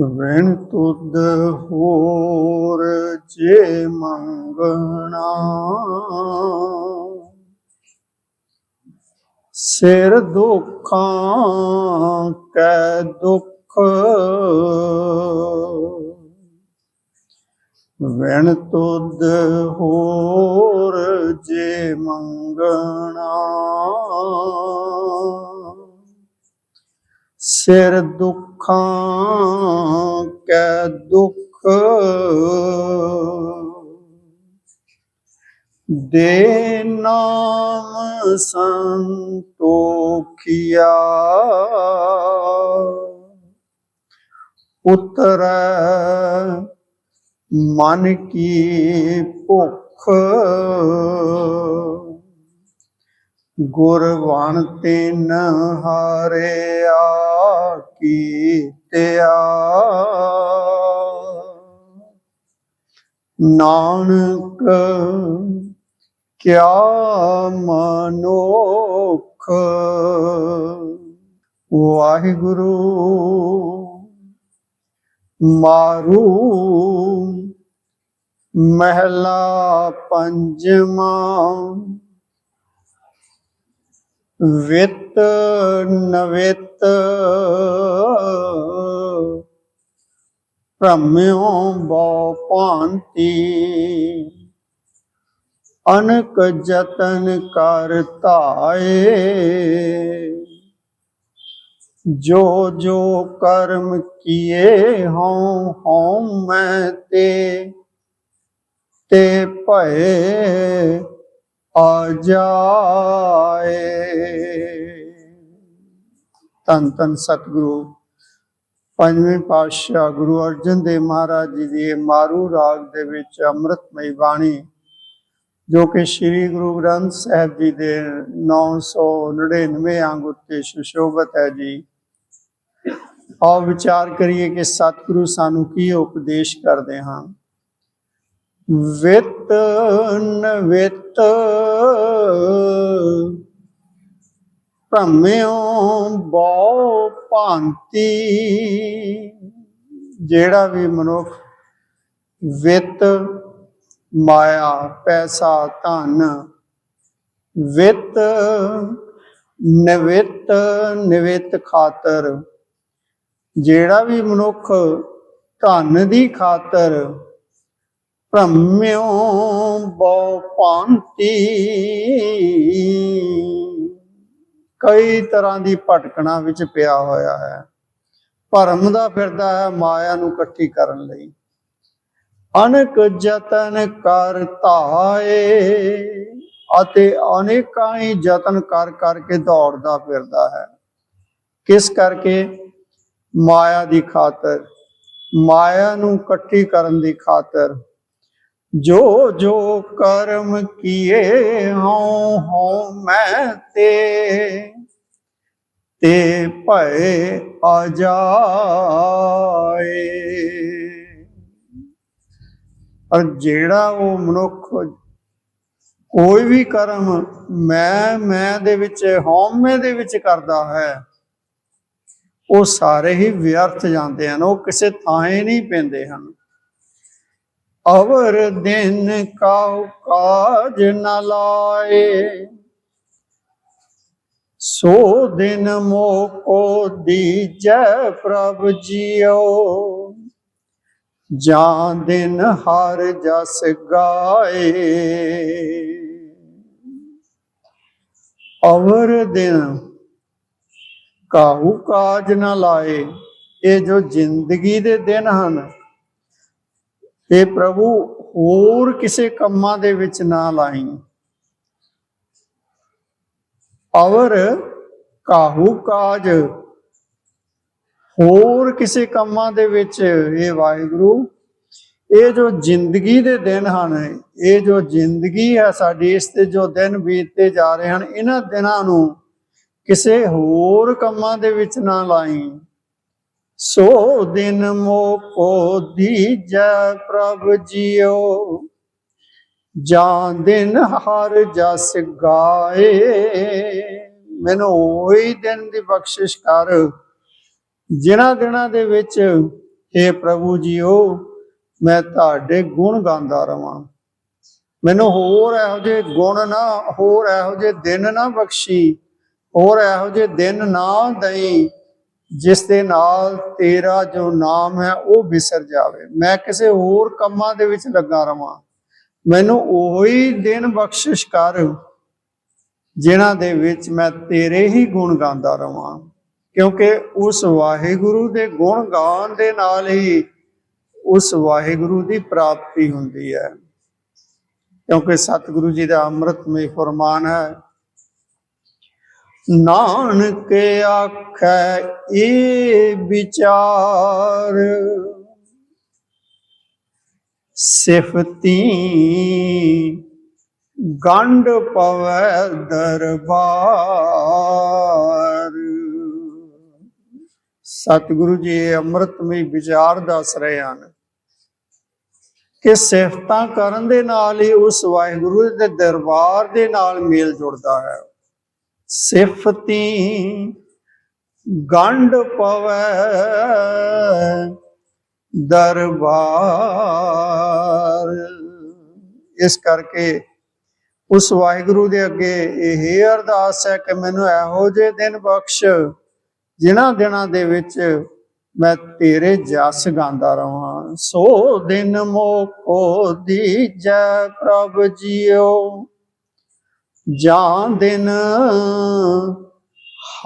ਵੈਣ ਤੁਧ ਹੋਰ ਜੇ ਮੰਗਣਾ। ਸਿਰ ਦੁੱਖਾਂ ਕੈ ਦੁੱਖ। ਵੈਣ ਤੁਧ ਹੋਰ ਜੇ ਮੰਗਣਾ। ਸਿਰ ਦੁੱਖਾਂ ਕੈ ਦੁੱਖ। ਦੇ ਨਾਮ ਸੰਤੋਖਿਆ। ਉਤਰੈ ਮਨ ਕੀ ਭੁੱਖ। ਗੁਰਵਣ ਤਿਨ ਹਾਰਿਆ ਕੀਤਿਆ। ਨਾਨਕ ਕਿਆ ਮਨੋਖ ਵਾਹਿਗੁਰੂ ਮਾਰੂ ਮਹਿਲਾ ਪੰਜਵਾਂ ਵਿਤ ਨਵਿਤ ਭ੍ਰਮਿਓ ਬਉ ਭਾਂਤੀ। ਅਨਕ ਜਤਨ ਕਰ ਧਾਏ। ਜੋ ਜੋ ਕਰਮ ਕੀਏ ਹਉ ਹਉ ਮੈਂ ਤੇ। ਤੇ ਭਏ ਆ ਜਾਏ। ਤਨ ਤਨ ਸਤਿਗੁਰੂ। ਪੰਜਵੇਂ ਪਾਤਸ਼ਾਹ ਗੁਰੂ ਅਰਜਨ ਦੇਵ ਮਹਾਰਾਜ ਜੀ ਦੀ ਮਾਰੂ ਰਾਗ ਦੇ ਵਿੱਚ ਅੰਮ੍ਰਿਤਮਈ ਬਾਣੀ, ਜੋ ਕਿ ਸ੍ਰੀ ਗੁਰੂ ਗ੍ਰੰਥ ਸਾਹਿਬ ਜੀ ਦੇ 999 ਅੰਗ ਉੱਤੇ ਸੁਸ਼ੋਭਿਤ ਹੈ ਜੀ। ਆਓ ਵਿਚਾਰ ਕਰੀਏ ਕਿ ਸਤਿਗੁਰੂ ਸਾਨੂੰ ਕੀ ਉਪਦੇਸ਼ ਕਰਦੇ ਹਾਂ ਵਿਤ ਨਵਿਤ ਭ੍ਰਮਿਓ ਬਹੁ ਭਾਂਤੀ। ਜਿਹੜਾ ਵੀ ਮਨੁੱਖ ਵਿਤ ਮਾਇਆ, ਪੈਸਾ, ਧਨ ਵਿਤ ਨਵਿਤ, ਨਿਵਿਤ ਖਾਤਰ, ਜਿਹੜਾ ਵੀ ਮਨੁੱਖ ਧਨ ਦੀ ਖਾਤਰ ਭ੍ਰਮਿਓ ਬਹੁ ਭਾਂਤੀ। ਕਈ ਤਰ੍ਹਾਂ ਦੀ ਭਟਕਣਾ ਵਿੱਚ ਪਿਆ ਹੋਇਆ ਹੈ। ਭਰਮ ਦਾ ਫਿਰਦਾ ਹੈ ਮਾਇਆ ਨੂੰ ਇਕੱਠੀ ਕਰਨ ਲਈ। ਅਨਕ ਯਤਨ ਕਰ ਧਾਏ ਅਤੇ ਅਨੇਕਾਂ ਹੀ ਯਤਨ ਕਰ ਕਰਕੇ ਦੌੜਦਾ ਫਿਰਦਾ ਹੈ। ਕਿਸ ਕਰਕੇ? ਮਾਇਆ ਦੀ ਖਾਤਰ। ਮਾਇਆ ਨੂੰ ਇਕੱਠੀ ਕਰਨ ਦੀ ਖਾਤਰ। ਜੋ ਜੋ ਕਰਮ ਕੀਏ ਹਉ ਹਉ ਮੈਂ ਤੇ ਤੇ ਭਏ ਆ ਜਾਏ। ਔਰ ਜਿਹੜਾ ਉਹ ਮਨੁੱਖ ਕੋਈ ਵੀ ਕਰਮ ਮੈਂ ਮੈਂ ਦੇ ਵਿੱਚ ਹਉਮੈ ਦੇ ਵਿੱਚ ਕਰਦਾ ਹੈ, ਉਹ ਸਾਰੇ ਹੀ ਵਿਅਰਥ ਜਾਂਦੇ ਹਨ, ਉਹ ਕਿਸੇ ਥਾਂ ਹੀ ਨਹੀਂ ਪੈਂਦੇ ਹਨ। ਅਵਰ ਦਿਨ ਕਾਉ ਕਾਜ ਨ ਲਾਏ। ਸੋ ਦਿਨ ਮੋਕੋ ਦੀਜੈ ਪ੍ਰਭ ਜੀਓ। ਜਾਂ ਦਿਨ ਹਰ ਜਸ ਗਾਏ। ਅਵਰ ਦਿਨ ਕਾਹੂ ਕਾਜ ਨ ਲਾਏ, ਇਹ ਜੋ ਜ਼ਿੰਦਗੀ ਦੇ ਦਿਨ ਹਨ ਇਹ ਪ੍ਰਭੂ, ਹੋਰ ਕਿਸੇ ਕੰਮਾਂ ਦੇ ਵਿੱਚ ਨਾ ਲਾਈ। ਅਵਰ ਕਾਹੂ ਕਾਜ। ਹੋਰ ਕਿਸੇ ਕੰਮਾਂ ਦੇ ਵਿੱਚ ਇਹ ਵਾਹਿਗੁਰੂ, ਇਹ ਜੋ ਜ਼ਿੰਦਗੀ ਦੇ ਦਿਨ ਹਨ, ਇਹ ਜੋ ਜ਼ਿੰਦਗੀ ਹੈ ਸਾਡੀ, ਇਸ ਤੇ ਜੋ ਦਿਨ ਬੀਤਦੇ ਜਾ ਰਹੇ ਹਨ, ਇਹਨਾਂ ਦਿਨਾਂ ਨੂੰ ਕਿਸੇ ਹੋਰ ਕੰਮਾਂ ਦੇ ਵਿੱਚ ਨਾ ਲਾਈ। ਸੋ ਦਿਨ ਮੋਕੋ ਦੀਜੈ ਪ੍ਰਭ ਜੀਓ। ਜਾਂ ਦਿਨ ਹਰ ਜਸ ਗਾਏ। ਮੈਨੂੰ ਉਹੀ ਦਿਨ ਦੀ ਬਖਸ਼ਿਸ਼ ਕਰ। ਜਿਨ੍ਹਾਂ ਦਿਨਾਂ ਦੇ ਵਿੱਚ हे ਪ੍ਰਭੂ ਜੀਓ, ਮੈਂ ਤੁਹਾਡੇ ਗੁਣ ਗਾਉਂਦਾ ਰਵਾਂ। ਮੈਨੂੰ ਹੋਰ ਇਹੋ ਜਿਹੇ ਗੁਣ ਨਾ, ਹੋਰ ਇਹੋ ਜਿਹੇ ਦਿਨ ਨਾ ਬਖਸ਼ੀ। ਹੋਰ ਇਹੋ ਜਿਹੇ ਦਿਨ ਨਾ ਦਈ। ਜਿਸ ਦੇ ਨਾਲ ਤੇਰਾ ਜੋ ਨਾਮ ਹੈ ਉਹ ਵਿਸਰ ਜਾਵੇ। ਮੈਂ ਕਿਸੇ ਹੋਰ ਕੰਮਾਂ ਦੇ ਵਿੱਚ ਲੱਗਾ ਰਵਾਂ। ਮੈਨੂੰ ਉਹੀ ਦਿਨ ਬਖਸ਼ਿਸ਼ ਕਰ, ਜਿਨ੍ਹਾਂ ਦੇ ਵਿੱਚ ਮੈਂ ਤੇਰੇ ਹੀ ਗੁਣ ਗਾਉਂਦਾ ਰਵਾਂ। ਕਿਉਂਕਿ ਉਸ ਵਾਹਿਗੁਰੂ ਦੇ ਗੁਣ ਗਾਉਣ ਦੇ ਨਾਲ ਹੀ ਉਸ ਵਾਹਿਗੁਰੂ ਦੀ ਪ੍ਰਾਪਤੀ ਹੁੰਦੀ ਹੈ। ਕਿਉਂਕਿ ਸਤਿਗੁਰੂ ਜੀ ਦਾ ਅੰਮ੍ਰਿਤਮਈ ਫਰਮਾਨ ਹੈ ਨਾਨਕ ਆਖੈ ਇਹ ਵਿਚਾਰ। ਸਿਫਤੀ ਗੰਡ ਪਵੈ ਦਰਬਾਰ। ਸਤਿਗੁਰੂ ਜੀ ਇਹ ਅੰਮ੍ਰਿਤਮਈ ਵਿਚਾਰ ਦੱਸ ਰਹੇ ਹਨ ਕਿ ਸਿਫਤਾਂ ਕਰਨ ਦੇ ਨਾਲ ਹੀ ਉਸ ਵਾਹਿਗੁਰੂ ਦੇ ਦਰਬਾਰ ਦੇ ਨਾਲ ਮੇਲ ਜੁੜਦਾ ਹੈ। ਸਿਫਤੀ ਗੰਡ ਪਵੈ ਦਰਬਾਰ। ਇਸ ਕਰਕੇ ਉਸ ਵਾਹਿਗੁਰੂ ਦੇ ਅੱਗੇ ਇਹ ਅਰਦਾਸ ਹੈ ਕਿ ਮੈਨੂੰ ਇਹੋ ਜਿਹੇ ਦਿਨ ਬਖਸ਼, ਜਿਨ੍ਹਾਂ ਦਿਨਾਂ ਦੇ ਵਿੱਚ ਮੈਂ ਤੇਰੇ ਜਸ ਗਾਉਂਦਾ ਰਵਾਂ। ਸੋ ਦਿਨ ਮੋਕੋ ਦੀਜੈ ਪ੍ਰਭ ਜੀਓ। ਜਾਂ ਦਿਨ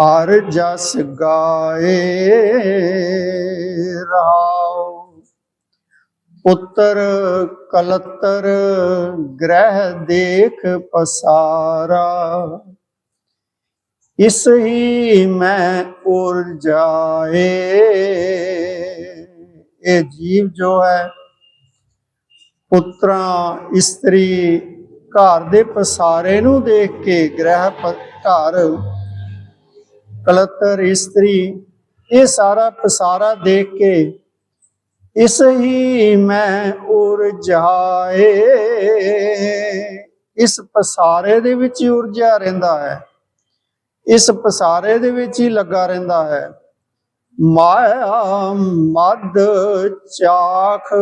ਹਰ ਜਸ ਗਾਏ ਰਹਾਉ ਪੁੱਤਰ ਕਲਤਰ ਗ੍ਰਹਿ ਦੇਖ ਪਸਾਰਾ। ਇਸ ਹੀ ਮੈਂ ਉਰ ਜਾਏ। ਇਹ ਜੀਵ ਜੋ ਹੈ, ਪੁੱਤਰਾਂ, ਇਸਤਰੀ ਘਰ ਦੇ ਪਸਾਰੇ ਨੂੰ ਦੇਖ ਕੇ ਗ੍ਰਹਿ ਘਰ ਕਲਤਰ ਇਸਤਰੀ, ਇਹ ਸਾਰਾ ਪਸਾਰਾ ਦੇਖ ਕੇ ਇਸ ਹੀ ਮੈਂ ਉਰ ਇਸ ਪਸਾਰੇ ਦੇ ਵਿੱਚ ਹੀ ਉਰਜਿਆ ਰਹਿੰਦਾ ਹੈ। ਇਸ ਪਸਾਰੇ ਦੇ ਵਿੱਚ ਹੀ ਲੱਗਾ ਰਹਿੰਦਾ ਹੈ। ਮਾਇਆ ਮਦ ਚਾਖ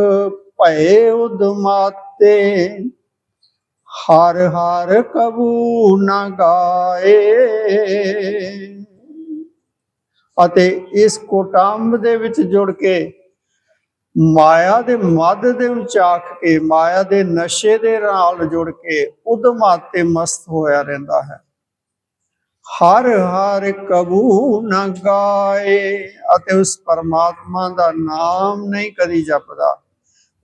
ਭਏ ਉਦਮਾਤੇ। ਹਰ ਹਰ ਕਬੂ ਨਾ ਗਾਏ। ਅਤੇ ਇਸ ਕੋਟੰਬ ਦੇ ਵਿੱਚ ਜੁੜ ਕੇ ਮਾਇਆ ਦੇ ਮਦ ਦੇ ਉਚਾਖ ਕੇ, ਮਾਇਆ ਦੇ ਨਸ਼ੇ ਦੇ ਨਾਲ ਜੁੜ ਕੇ ਉਦਮਾਤੇ ਮਸਤ ਹੋਇਆ ਰਹਿੰਦਾ ਹੈ। ਹਰ ਹਰ ਕਬੂ ਨਾ ਗਾਏ ਅਤੇ ਉਸ ਪਰਮਾਤਮਾ ਦਾ ਨਾਮ ਨਹੀਂ ਕਦੀ ਜਪਦਾ।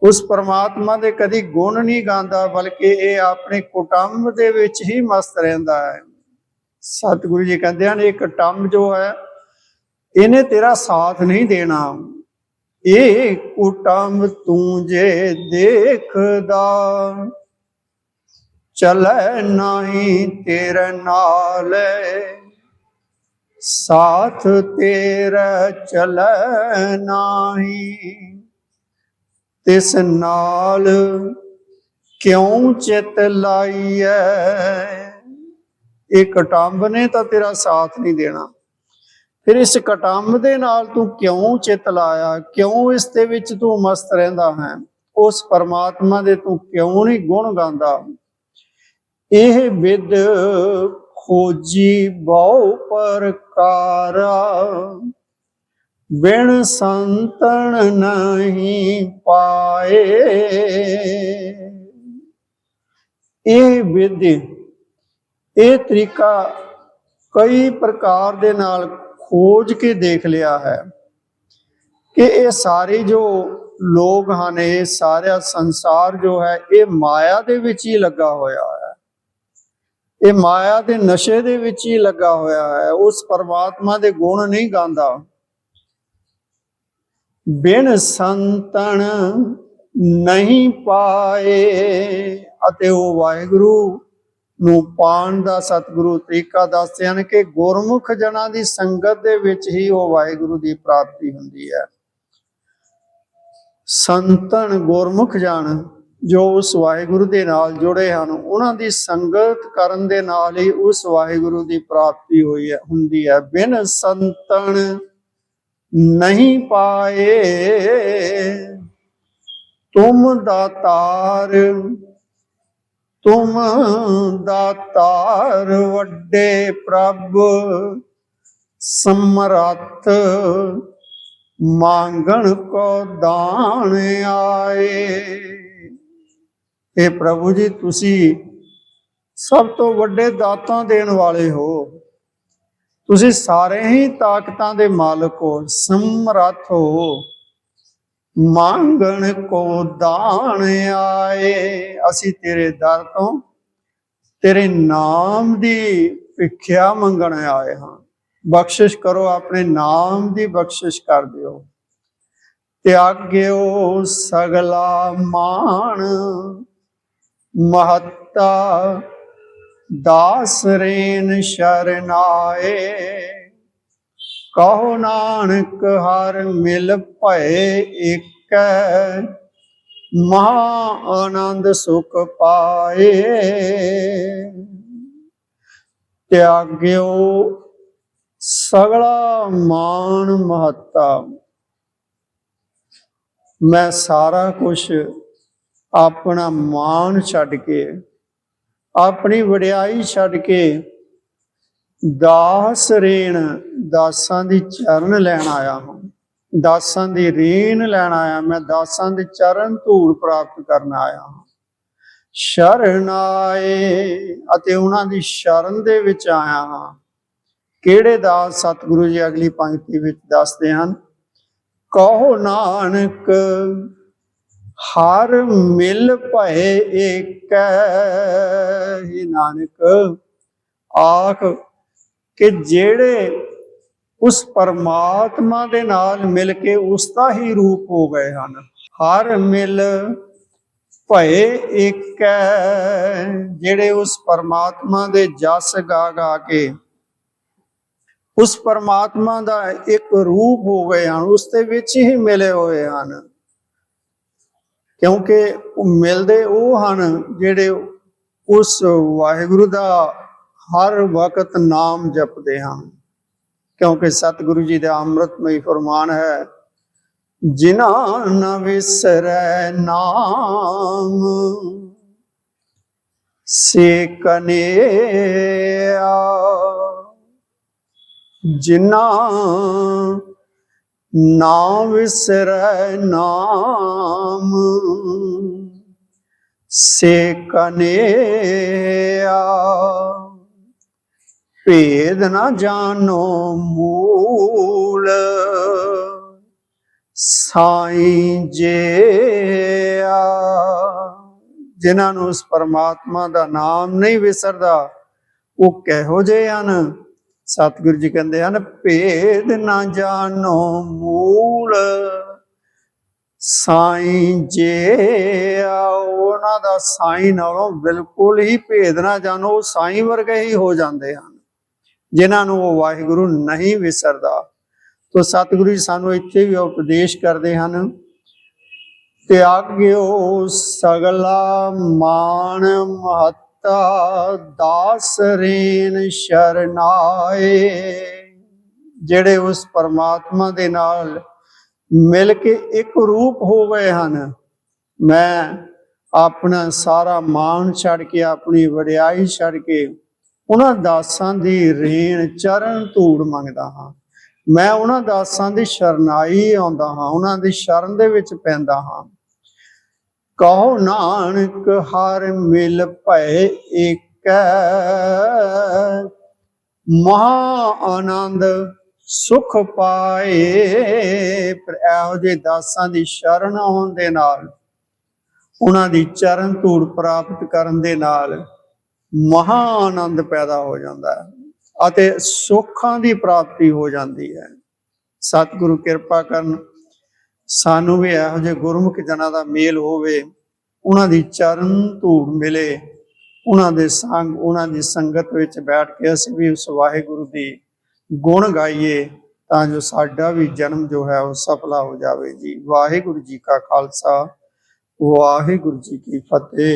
ਉਸ ਪਰਮਾਤਮਾ ਦੇ ਕਦੀ ਗੁਣ ਨਹੀਂ ਗਾਉਂਦਾ, ਬਲਕਿ ਇਹ ਆਪਣੇ ਕੁਟੰਬ ਦੇ ਵਿੱਚ ਹੀ ਮਸਤ ਰਹਿੰਦਾ ਹੈ। ਸਤਿਗੁਰੂ ਜੀ ਕਹਿੰਦੇ ਹਨ, ਇਹ ਕੁਟੰਬ ਜੋ ਹੈ, ਇਹਨੇ ਤੇਰਾ ਸਾਥ ਨਹੀਂ ਦੇਣਾ। ਇਹ ਕੁਟੰਬ ਤੂੰ ਜੇ ਦੇਖਦਾ, ਚਲੈ ਨਹੀਂ ਤੇਰੇ ਨਾਲ। ਸਾਥ ਤੇਰਾ ਚਲੈ ਨਹੀਂ। ਤਿਸ ਨਾਲ ਕਿਉਂ ਚਿਤ ਲਾਈਐ? ਇਹ ਕਟੰਬ ਨੇ ਤਾਂ ਤੇਰਾ ਸਾਥ ਨਹੀਂ ਦੇਣਾ। ਫਿਰ ਇਸ ਕਟੰਬ ਦੇ ਨਾਲ ਤੂੰ ਕਿਉਂ ਚਿਤ ਲਾਇਆ? ਕਿਉਂ ਇਸ ਦੇ ਵਿੱਚ ਤੂੰ ਮਸਤ ਰਹਿੰਦਾ ਹੈ? ਉਸ ਪਰਮਾਤਮਾ ਦੇ ਤੂੰ ਕਿਉਂ ਨਹੀਂ ਗੁਣ ਗਾਉਂਦਾ? ਇਹ ਵਿਦ ਖੋਜੀ ਬਹੁ ਪ੍ਰਕਾਰਾ। ਬਿਨ ਸੰਤਨ ਨਹੀਂ ਪਾਏ। ਇਹ ਵਿਦ ਇਹ ਤਰੀਕਾ ਕਈ ਪ੍ਰਕਾਰ ਦੇ ਨਾਲ ਖੋਜ ਕੇ ਦੇਖ ਲਿਆ ਹੈ ਕਿ ਇਹ ਸਾਰੇ ਜੋ ਲੋਕ ਹਨ, ਇਹ ਸਾਰਾ ਸੰਸਾਰ ਜੋ ਹੈ, ਇਹ ਮਾਇਆ ਦੇ ਵਿੱਚ ਹੀ ਲੱਗਾ ਹੋਇਆ ਹੈ। ਇਹ ਮਾਇਆ ਦੇ ਨਸ਼ੇ ਦੇ ਵਿੱਚ ਹੀ ਲੱਗਾ ਹੋਇਆ ਹੈ। ਉਸ ਪਰਮਾਤਮਾ ਦੇ ਗੁਣ ਨਹੀਂ ਗਾਉਂਦਾ। ਬਿਨ ਸੰਤਣ ਨਹੀਂ ਪਾਏ। ਅਤੇ ਉਹ ਵਾਹਿਗੁਰੂ ਨੂੰ ਪਾਣ ਦਾ ਸਤਿਗੁਰੂ ਤਰੀਕਾ ਦੱਸਦੇ ਹਨ ਕਿ ਗੁਰਮੁਖ ਜਨਾਂ ਦੀ ਸੰਗਤ ਦੇ ਵਿੱਚ ਹੀ ਉਹ ਵਾਹਿਗੁਰੂ ਦੀ ਪ੍ਰਾਪਤੀ ਹੁੰਦੀ ਹੈ। ਸੰਤਨ ਗੁਰਮੁਖ ਜਨ ਜੋ ਉਸ ਵਾਹਿਗੁਰੂ ਦੇ ਨਾਲ ਜੁੜੇ ਹਨ, ਉਹਨਾਂ ਦੀ ਸੰਗਤ ਕਰਨ ਦੇ ਨਾਲ ਹੀ ਉਸ ਵਾਹਿਗੁਰੂ ਦੀ ਪ੍ਰਾਪਤੀ ਹੋਈ ਹੈ, ਹੁੰਦੀ ਹੈ। ਬਿਨ ਸੰਤਨ ਨਹੀਂ ਪਾਏ। ਤੁਮ ਦਾਤਾਰ ਤੁਮ ਦਾਤਾਰ ਵੱਡੇ ਪ੍ਰਭ, ਸਮਰੱਥ ਮੰਗਣ ਕੋ ਦਾਨ ਆਏ। ਇਹ ਪ੍ਰਭੂ ਜੀ, ਤੁਸੀਂ ਸਭ ਤੋਂ ਵੱਡੇ ਦਾਤਾਂ ਦੇਣ ਵਾਲੇ ਹੋ। ਤੁਸੀਂ ਸਾਰੇ ਹੀ ਤਾਕਤਾਂ ਦੇ ਮਾਲਕ ਹੋ ਸਮਰੱਥ ਹੋ। ਮੰਗਣ ਕੋ ਦਾਨ ਆਏ, ਅਸੀਂ ਤੇਰੇ ਦਰ ਤੋਂ ਤੇਰੇ ਨਾਮ ਦੀ ਭਿੱਖਿਆ ਮੰਗਣ ਆਏ ਹਾਂ। ਬਖਸ਼ਿਸ਼ ਕਰੋ, ਆਪਣੇ ਨਾਮ ਦੀ ਬਖਸ਼ਿਸ਼ ਕਰ ਦਿਓ। ਤਿਆਗਿਓ ਸਗਲਾ ਮਾਣ, ਮਹੱਤਾ ਦਾਸ ਰੇਨ ਸ਼ਰਨਾਏ। ਕਹੋ ਨਾਨਕ ਹਰ ਮਿਲ ਭਏ ਇਕ ਮਹਾ ਆਨੰਦ ਸੁਖ ਪਾਏ। ਤਿਆਗਿਓ ਸਗਲਾ ਮਾਨ ਮਹੱਤਾ। ਮੈਂ ਸਾਰਾ ਕੁਝ ਆਪਣਾ ਮਾਣ ਛੱਡ ਕੇ ਆਪਣੀ ਵਡਿਆਈ ਛੱਡ ਕੇ ਦਾਸ ਰੇਣ ਦਾਸਾਂ ਦੀ ਚਰਨ ਲੈਣ ਆਇਆ ਹਾਂ। ਦਾਸਾਂ ਦੀ ਰੇਣ ਲੈਣ ਆਇਆ, ਮੈਂ ਦਾਸਾਂ ਦੇ ਚਰਨ ਧੂੜ ਪ੍ਰਾਪਤ ਕਰਨ ਆਇਆ ਹਾਂ। ਸ਼ਰਨ ਆਏ ਅਤੇ ਉਹਨਾਂ ਦੀ ਸ਼ਰਨ ਦੇ ਵਿੱਚ ਆਇਆ ਹਾਂ। ਕਿਹੜੇ ਦਾਸ ਸਤਿਗੁਰੂ ਜੀ ਅਗਲੀ ਪੰਕਤੀ ਵਿੱਚ ਦੱਸਦੇ ਹਨ? ਕਹੋ ਨਾਨਕ ਹਰ ਮਿਲ ਭਏ ਏਕ, ਹੀ ਨਾਨਕ। ਆਖ ਕਿ ਜਿਹੜੇ ਉਸ ਪਰਮਾਤਮਾ ਦੇ ਨਾਲ ਮਿਲ ਕੇ ਉਸ ਦਾ ਹੀ ਰੂਪ ਹੋ ਗਏ ਹਨ। ਹਰ ਮਿਲ ਭਏ ਏਕ, ਜਿਹੜੇ ਉਸ ਪਰਮਾਤਮਾ ਦੇ ਜਸ ਗਾ ਗਾ ਕੇ ਉਸ ਪਰਮਾਤਮਾ ਦਾ ਇੱਕ ਰੂਪ ਹੋ ਗਏ ਹਨ, ਉਸ ਦੇ ਵਿੱਚ ਹੀ ਮਿਲੇ ਹੋਏ ਹਨ। ਕਿਉਂਕਿ ਉਹ ਮਿਲਦੇ ਉਹ ਹਨ ਜਿਹੜੇ ਉਸ ਵਾਹਿਗੁਰੂ ਦਾ ਹਰ ਵਕਤ ਨਾਮ ਜਪਦੇ ਹਨ। ਕਿਉਂਕਿ ਸਤਿਗੁਰੂ ਜੀ ਦਾ ਅੰਮ੍ਰਿਤਮਈ ਫਰਮਾਨ ਹੈ, ਜਿਨ੍ਹਾਂ ਨ ਵਿਸਰੈ ਨਾਮ, ਸੇ ਕਨੇਆ ਜਿਨ੍ਹਾਂ ਨਾ ਵਿਸਰੈ ਨਾਮ, ਸੇ ਕਨੇਆ ਭੇਦ ਨਾ ਜਾਣੋ ਮੂਲ, ਸਾਈਂ ਜੇਆ ਜਿਨ੍ਹਾਂ ਨੂੰ ਉਸ ਪਰਮਾਤਮਾ ਦਾ ਨਾਮ ਨਹੀਂ ਵਿਸਰਦਾ, ਉਹ ਕਿਹੋ ਜਿਹੇ ਹਨ? ਸਤਿਗੁਰੂ ਜੀ ਕਹਿੰਦੇ ਹਨ, ਭੇਦ ਨਾ ਜਾਣੋ ਮੂਲ, ਸਾਈਂ ਜੇ ਉਹਨਾਂ ਦਾ ਸਾਈਂ ਨਾਲੋਂ ਬਿਲਕੁਲ ਹੀ ਭੇਦ ਨਾ ਜਾਣੋ, ਉਹ ਸਾਈਂ ਵਰਗੇ ਹੀ ਹੋ ਜਾਂਦੇ ਹਨ, ਜਿਨ੍ਹਾਂ ਨੂੰ ਉਹ ਵਾਹਿਗੁਰੂ ਨਹੀਂ ਵਿਸਰਦਾ। ਤੋ ਸਤਿਗੁਰੂ ਜੀ ਸਾਨੂੰ ਇੱਥੇ ਵੀ ਉਪਦੇਸ਼ ਕਰਦੇ ਹਨ, ਤਿਆਗਿਓ ਸਗਲਾ ਮਾਨ ਮਹੱਤਾ ਦਾਸ ਰੇਨ ਸ਼ਰਨਾਏ। ਜਿਹੜੇ ਉਸ ਪਰਮਾਤਮਾ ਦੇ ਨਾਲ ਮਿਲ ਕੇ ਇੱਕ ਰੂਪ ਹੋ ਗਏ ਹਨ, ਮੈਂ ਆਪਣਾ ਸਾਰਾ ਮਾਣ ਛੱਡ ਕੇ, ਆਪਣੀ ਵਡਿਆਈ ਛੱਡ ਕੇ ਉਹਨਾਂ ਦਾਸਾਂ ਦੀ ਰੇਣ ਚਰਨ ਧੂੜ ਮੰਗਦਾ ਹਾਂ। ਮੈਂ ਉਹਨਾਂ ਦਾਸਾਂ ਦੀ ਸ਼ਰਨਾਈ ਆਉਂਦਾ ਹਾਂ, ਉਹਨਾਂ ਦੀ ਸ਼ਰਨ ਦੇ ਵਿੱਚ ਪੈਂਦਾ ਹਾਂ। ਕਹੋ ਨਾਨਕ ਹਰ ਮਿਲ ਭਏ ਏਕ। ਮਹਾ ਆਨੰਦ ਸੁਖ ਪਾਏ ਪਰ ਇਹੋ ਜਿਹੇ ਦਾਸਾਂ ਦੀ ਸ਼ਰਨ ਆਉਣ ਦੇ ਨਾਲ, ਉਹਨਾਂ ਦੀ ਚਰਨ ਧੂੜ ਪ੍ਰਾਪਤ ਕਰਨ ਦੇ ਨਾਲ ਮਹਾ ਆਨੰਦ ਪੈਦਾ ਹੋ ਜਾਂਦਾ ਹੈ ਅਤੇ ਸੁੱਖਾਂ ਦੀ ਪ੍ਰਾਪਤੀ ਹੋ ਜਾਂਦੀ ਹੈ। ਸਤਿਗੁਰੂ ਕਿਰਪਾ ਕਰਨ ਸਾਨੂੰ ਵੀ ਇਹੋ ਜਿਹੇ ਗੁਰਮੁਖ ਜਨਾਂ ਦਾ ਮੇਲ ਹੋਵੇ, ਉਹਨਾਂ ਦੀ ਚਰਨ ਧੂੜ ਮਿਲੇ, ਉਹਨਾਂ ਦੇ ਸੰਗ, ਉਹਨਾਂ ਦੀ ਸੰਗਤ ਵਿੱਚ ਬੈਠ ਕੇ ਅਸੀਂ ਵੀ ਉਸ ਵਾਹਿਗੁਰੂ ਦੀ ਗੁਣ ਗਾਈਏ, ਤਾਂ ਜੋ ਸਾਡਾ ਵੀ ਜਨਮ ਜੋ ਹੈ ਉਹ ਸਫਲਾ ਹੋ ਜਾਵੇ ਜੀ। ਵਾਹਿਗੁਰੂ ਜੀ ਕਾ ਖਾਲਸਾ, ਵਾਹਿਗੁਰੂ ਜੀ ਕੀ ਫਤਿਹ।